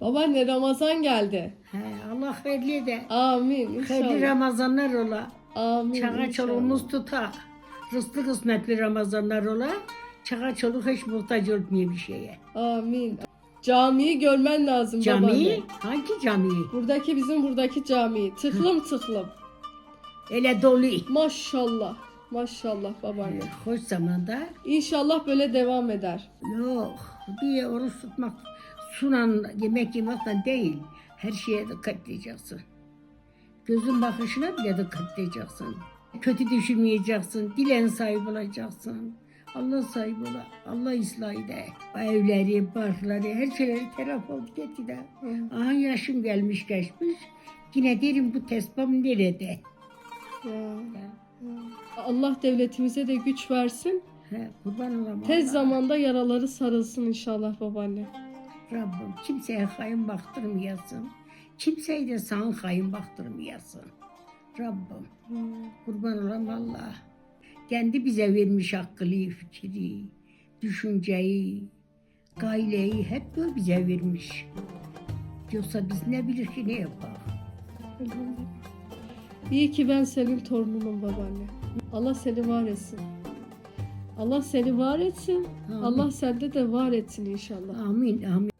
Babaanne Ramazan geldi. He, Allah hayırlı de. Amin Hayırlı inşallah. Ramazanlar ola. Amin Çağa çoluğumuz tuta. Rızklı kısmetli Ramazanlar ola. Çağa çoluk hiç muhtaç olmuyor bir şeye. Amin. Camiyi görmen lazım Cami? babaanne. Hangi cami? Buradaki bizim buradaki cami. Tıklım tıklım. Ele dolu. Maşallah. Maşallah babaanne. Hoş zamanda İnşallah böyle devam eder. yok. Bir oruç tutmak, sunan yemek yemekten değil. Her şeye dikkat edeceksin. Gözün bakışına bile dikkat edeceksin. Kötü düşünmeyeceksin. Dilen sahip olacaksın. Allah sahibi ola. Allah ıslah ede. Evleri, barkları, her şeyleri taraf gitti de. Aha yaşım gelmiş geçmiş. Yine derim bu tesbam nerede? Ya. Allah devletimize de güç versin. He, kurban olam. Tez zamanda yaraları sarılsın inşallah babaanne. Rabbim kimseye hayın baktırmayasın. Kimseyi de sana hayın baktırmayasın. Rabbim kurban olam Allah. Kendi bize vermiş akıllı fikri, düşünceyi, gaileyi hep o bize vermiş. Yoksa biz ne bilir ki ne yapar? İyi ki ben senin torununum babaanne. Allah seni var etsin. Allah seni var etsin. Amin. Allah sende de var etsin inşallah. Amin amin.